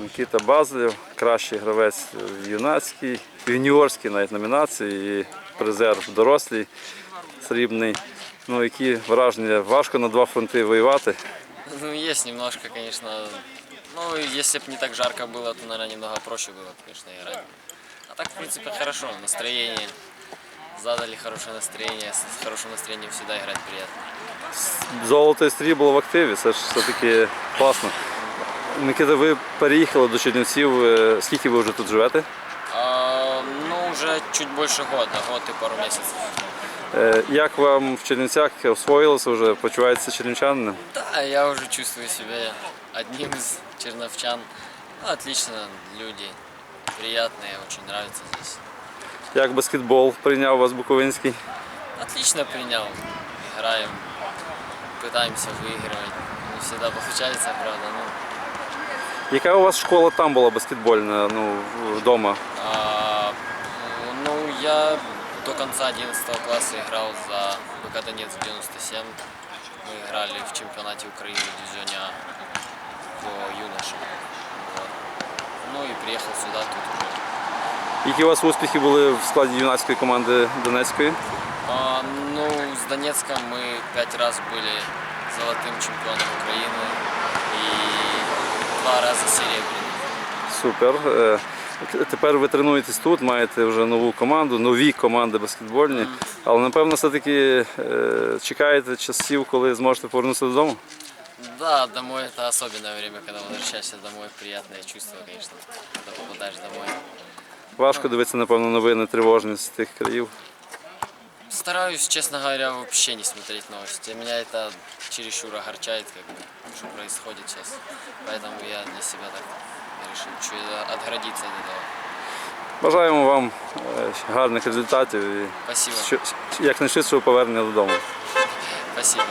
Микита Базлів, кращий гравець в юнацькій, в юніорській навіть номінації і призер в дорослій срібний. Ну, які враження, важко на два фронти воювати. Ну, есть немножко, конечно. Ну, если бы не так жарко было, то, наверное, немного проще было, бы, конечно, играть. А так, в принципе, хорошо. Настроение. Задали хорошее настроение. С хорошим настроением всегда играть приятно. Золото і срібло в активі, це ж все-таки класно. Микита, ви переїхали до Чернівців. е, Скільки ви вже тут живете? А, ну, уже чуть больше года, год и пару месяцев. Е, Як вам в Чернівцях освоїлося вже? Почуваєтеся чернівчанином? Да, я уже чувствую себя одним из черновчан. Ну, отлично, люди приятные, очень нравится здесь. Як баскетбол прийняв вас Буковинський? Отлично принял. Играем, пытаемся выигрывать. Не всегда получается, правда. Ну, Яка у вас школа там була баскетбольна, ну, вдома? а, ну, я до конца 11 класса играл за БК Донец 97. Мы играли в чемпионате Украины в дивизионе А по юношам. Вот. Ну и приехал сюда тут уже. Які у вас успіхи були в складі юнацької команди Донецької? А, ну, с Донецком мы пять раз были золотым чемпионом Украины и два раза серебряным. Супер. Е, Тепер ви тренуєтесь тут, маєте вже нову команду, нові команди баскетбольні. Але напевно все-таки е, чекаєте часів, коли зможете повернутися додому? Да, домой это особенное время, когда возвращаешься домой. Приятное чувство, конечно, когда попадаешь домой. Важко дивитися, напевно, новини тривожні з тих країв. Стараюсь, честно говоря, вообще не смотреть новости. Меня это чересчур огорчает, как бы, что происходит сейчас. Поэтому я для себя так решил чуть отгородиться от этого. Бажаємо вам е, гарних результатів і Спасибо. що- якнайшвидшого повернення додому. Спасибо.